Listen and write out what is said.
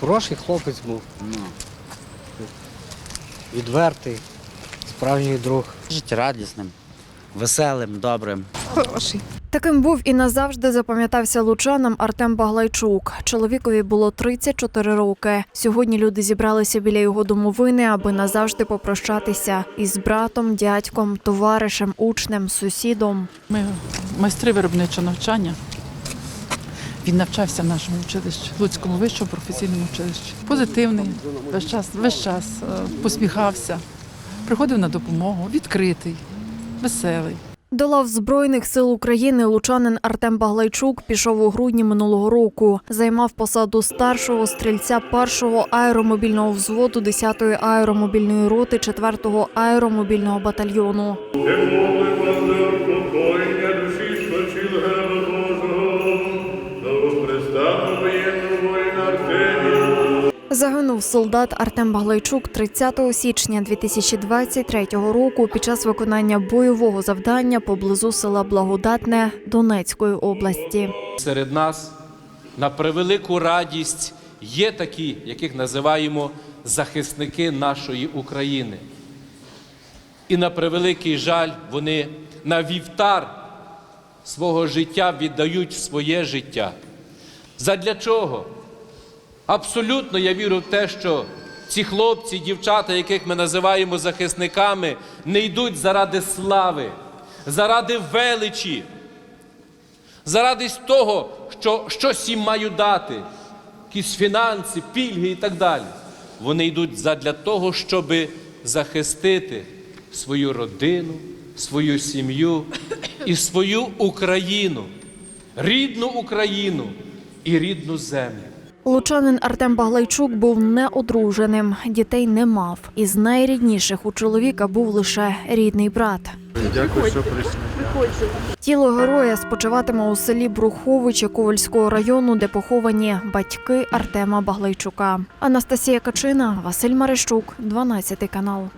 Хороший хлопець був, Ну, відвертий, справжній друг. життєрадісним, веселим, добрим. Хороший. Таким був і назавжди запам'ятався лучанам Артем Баглайчук. Чоловікові було 34 роки. Сьогодні люди зібралися біля його домовини, аби назавжди попрощатися із братом, дядьком, товаришем, учнем, сусідом. Ми майстри виробничого навчання. Він навчався в нашому училищі, Луцькому вищому професійному училищі. Позитивний, весь час, весь час е, посміхався, приходив на допомогу, відкритий, веселий. До лав Збройних сил України лучанин Артем Баглайчук пішов у грудні минулого року. Займав посаду старшого стрільця першого аеромобільного взводу 10-ї аеромобільної роти 4-го аеромобільного батальйону. Загинув солдат Артем Баглайчук 30 січня 2023 року під час виконання бойового завдання поблизу села Благодатне Донецької області. Серед нас на превелику радість є такі, яких називаємо захисники нашої України. І на превеликий жаль, вони на вівтар свого життя віддають своє життя. Задля чого? Абсолютно я вірю в те, що ці хлопці, дівчата, яких ми називаємо захисниками, не йдуть заради слави, заради величі, заради того, що щось їм маю дати, якісь фінанси, пільги і так далі. Вони йдуть задля того, щоб захистити свою родину, свою сім'ю і свою Україну, рідну Україну і рідну землю. Лучанин Артем Баглайчук був неодруженим, дітей не мав. Із найрідніших у чоловіка був лише рідний брат. Тіло героя спочиватиме у селі Бруховичі Ковальського району, де поховані батьки Артема Баглайчука. Анастасія Качина, Василь Марищук, 12 канал.